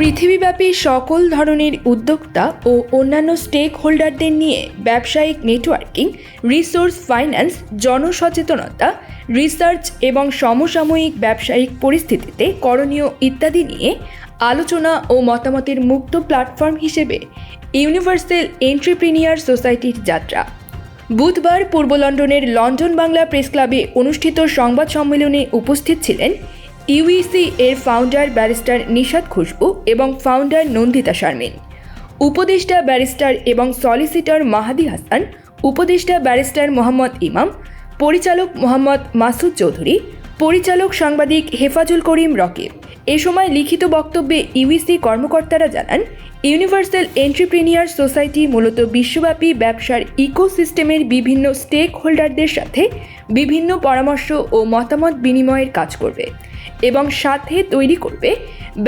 পৃথিবীব্যাপী সকল ধরনের উদ্যোক্তা ও অন্যান্য স্টেক হোল্ডারদের নিয়ে ব্যবসায়িক নেটওয়ার্কিং রিসোর্স ফাইন্যান্স জনসচেতনতা রিসার্চ এবং সমসাময়িক ব্যবসায়িক পরিস্থিতিতে করণীয় ইত্যাদি নিয়ে আলোচনা ও মতামতের মুক্ত প্ল্যাটফর্ম হিসেবে ইউনিভার্সাল এন্ট্রিপ্রিনিয়ার সোসাইটির যাত্রা। বুধবার পূর্ব লন্ডনের লন্ডন বাংলা প্রেস ক্লাবে অনুষ্ঠিত সংবাদ সম্মেলনে উপস্থিত ছিলেন ইউইসি এর ফাউন্ডার ব্যারিস্টার নিশাদ খুশবু এবং ফাউন্ডার নন্দিতা শারমিন। উপদেষ্টা ব্যারিস্টার এবং সলিসিটর মাহাদি হাসান, উপদেষ্টা ব্যারিস্টার মোহাম্মদ ইমাম, পরিচালক মোহাম্মদ মাসুদ চৌধুরী, পরিচালক সাংবাদিক হেফাজুল করিম রকিব। এ সময় লিখিত বক্তব্যে ইউইসি কর্মকর্তারা জানান, ইউনিভার্সাল এন্ট্রিপ্রিনিয়ার সোসাইটি মূলত বিশ্বব্যাপী ব্যবসার ইকোসিস্টেমের বিভিন্ন স্টেক হোল্ডারদের সাথে বিভিন্ন পরামর্শ ও মতামত বিনিময়ের কাজ করবে। এবং সাথে তৈরি করবে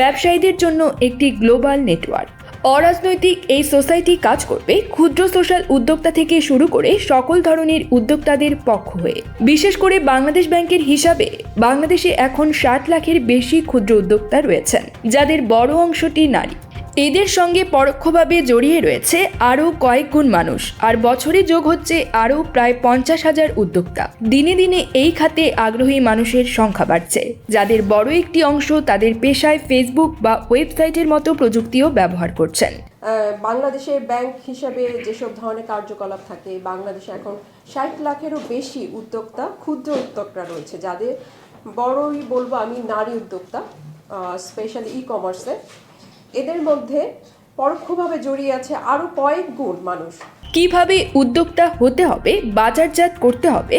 ব্যবসায়ীদের জন্য একটি গ্লোবাল নেটওয়ার্ক। অরাজনৈতিক এই সোসাইটি কাজ করবে ক্ষুদ্র সোশ্যাল উদ্যোক্তা থেকে শুরু করে সকল ধরনের উদ্যোক্তাদের পক্ষ হয়ে। বিশেষ করে বাংলাদেশ ব্যাংকের হিসাবে বাংলাদেশে এখন ষাট লাখের বেশি ক্ষুদ্র উদ্যোক্তা রয়েছেন, যাদের বড় অংশটি নারী। এদের সঙ্গে পরোক্ষভাবে জড়িয়ে রয়েছে আরও কয়েক গুণ মানুষ। আর বছরে যোগ হচ্ছে আরও প্রায় পঞ্চাশ হাজার উদ্যোক্তা। দিনে দিনে এই খাতে আগ্রহী মানুষের সংখ্যা বাড়ছে। যাদের বড় একটি অংশ তাদের পেশায় ফেসবুক বা ওয়েবসাইটের মতো প্রযুক্তিও ব্যবহার করছেন। বাংলাদেশের ব্যাংক হিসাবে যেসব ধরনের কার্যকলাপ থাকে, বাংলাদেশে এখন ষাট লাখেরও বেশি উদ্যোক্তা, ক্ষুদ্র উদ্যোক্তা রয়েছে, যাদের বড়ই বলব আমি নারী উদ্যোক্তা স্পেশালি ই কমার্সে এদের মধ্যে পরোক্ষভাবে জড়িয়ে আছে আরও কয়েক গুণ মানুষ। কীভাবে উদ্যোক্তা হতে হবে, বাজারজাত করতে হবে,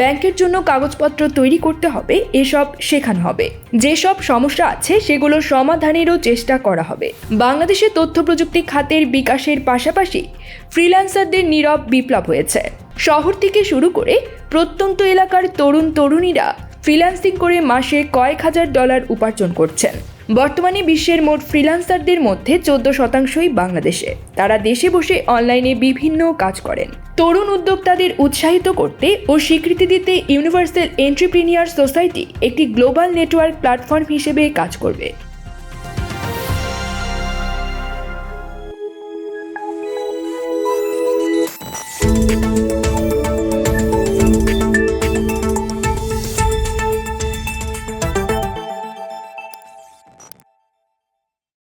ব্যাংকের জন্য কাগজপত্র তৈরি করতে হবে, এসব শেখানো হবে। যেসব সমস্যা আছে সেগুলো সমাধানেরও চেষ্টা করা হবে। বাংলাদেশে তথ্য প্রযুক্তি খাতের বিকাশের পাশাপাশি ফ্রিল্যান্সারদের নীরব বিপ্লব হয়েছে। শহর থেকে শুরু করে প্রত্যন্ত এলাকার তরুণ তরুণীরা ফ্রিল্যান্সিং করে মাসে কয়েক হাজার ডলার উপার্জন করছেন। বর্তমানে বিশ্বের মোট ফ্রিল্যান্সারদের মধ্যে চোদ্দ শতাংশই বাংলাদেশে। তারা দেশে বসে অনলাইনে বিভিন্ন কাজ করেন। তরুণ উদ্যোক্তাদের উৎসাহিত করতে ও স্বীকৃতি দিতে ইউনিভার্সাল এন্টারপ্রিনিয়ার সোসাইটি একটি গ্লোবাল নেটওয়ার্ক প্ল্যাটফর্ম হিসেবে কাজ করবে।